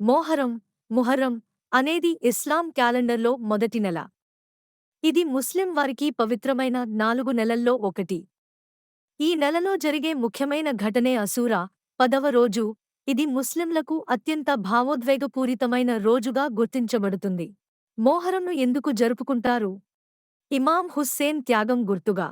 మోహరం ముహర్రం అనేది ఇస్లాం క్యాలెండర్లో మొదటి నెల. ఇది ముస్లిం వారికి పవిత్రమైన నాలుగు నెలల్లో ఒకటి. ఈ నెలలో జరిగే ముఖ్యమైన ఘటనే అసూరా పదవ రోజు. ఇది ముస్లింలకు అత్యంత భావోద్వేగపూరితమైన రోజుగా గుర్తించబడుతుంది. మోహరంను ఎందుకు జరుపుకుంటారు? ఇమాం హుస్సేన్ త్యాగం గుర్తుగా.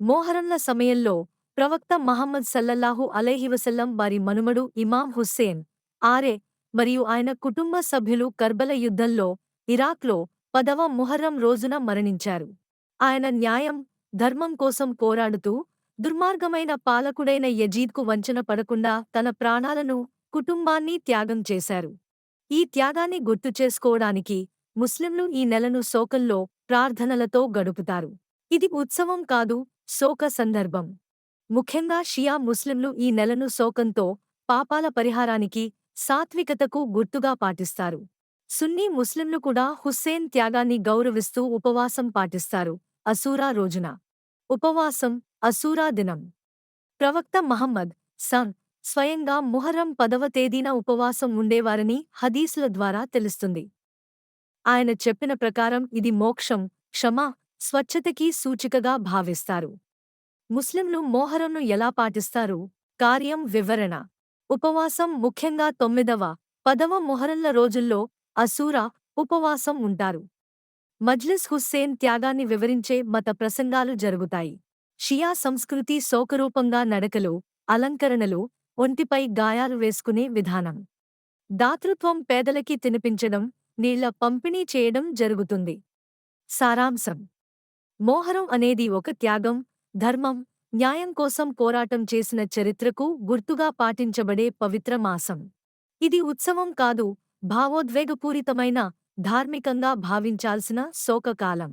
మోహరంల సమయంలో ప్రవక్త మహమ్మద్ సల్లల్లాహు అలైహివసల్లం వారి మనుమడు ఇమాం హుస్సేన్ ఆరే మరియు ఆయన కుటుంబ సభ్యులు కర్బల యుద్ధంలో ఇరాక్లో పదవ ముహర్రం రోజున మరణించారు. ఆయన న్యాయం ధర్మం కోసం పోరాడుతూ దుర్మార్గమైన పాలకుడైన యజీద్కు వంచన పడకుండా తన ప్రాణాలను కుటుంబాన్ని త్యాగం చేశారు. ఈ త్యాగాన్ని గుర్తు చేసుకోవడానికి ముస్లింలు ఈ నెలను శోకంలో ప్రార్థనలతో గడుపుతారు. ఇది ఉత్సవం కాదు శోక సందర్భం. ముఖ్యంగా షియా ముస్లింలు ఈ నెలను శోకంతో పాపాల పరిహారానికి సాత్వికతకు గుర్తుగా పాటిస్తారు. సున్నీ ముస్లింలు కూడా హుస్సేన్ త్యాగాన్ని గౌరవిస్తూ ఉపవాసం పాటిస్తారు. అసూరా రోజున. ఉపవాసం అసూరా దినం. ప్రవక్త మహమ్మద్ సన్ స్వయంగా ముహర్రం పదవ తేదీన ఉపవాసం ఉండేవారని హదీసుల ద్వారా తెలుస్తుంది. ఆయన చెప్పిన ప్రకారం ఇది మోక్షం క్షమ స్వచ్ఛతకి సూచికగా భావిస్తారు. ముస్లింలు మోహరంను ఎలా పాటిస్తారు? కార్యం వివరణ. ఉపవాసం ముఖ్యంగా తొమ్మిదవ పదవ మొహరంల రోజుల్లో అసూరా ఉపవాసం ఉంటారు. మజ్లిస్ హుస్సేన్ త్యాగాన్ని వివరించే మత ప్రసంగాలు జరుగుతాయి. షియా సంస్కృతి శోకరూపంగా నడకలు అలంకరణలు ఒంటిపై గాయాలు వేసుకునే విధానం. దాతృత్వం పేదలకి తినిపించడం నీళ్ళ పంపిణీ చేయడం జరుగుతుంది. సారాంశం. మోహరం అనేది ఒక త్యాగం ధర్మం న్యాయం కోసం పోరాటం చేసిన చరిత్రకు గుర్తుగా పాటించబడే పవిత్ర మాసం. ఇది ఉత్సవం కాదు భావోద్వేగపూరితమైన ధార్మికంగా భావించాల్సిన శోకకాలం.